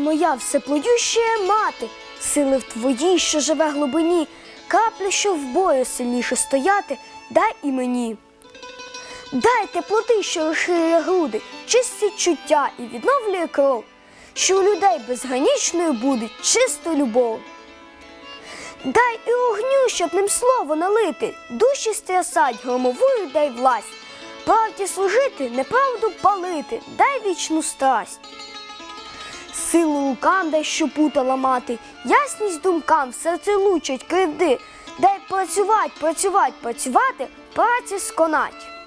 моя всеплодюща мати, сили в твоїй, що живе глибині, капля, що в бою сильніше стояти, дай і мені. Дай теплоти, що розширює груди, чисті чуття і відновлює кров, що у людей безгранічною буде чиста любов. Дай і огню, щоб ним слово налити, душі стрясать, громовую дай власть, правді служити, неправду палити, дай вічну страсть. Силу дещо що пута ламати, ясність думкам в це лучать кривди, дай працювати, працювати, працювати, праці сконать.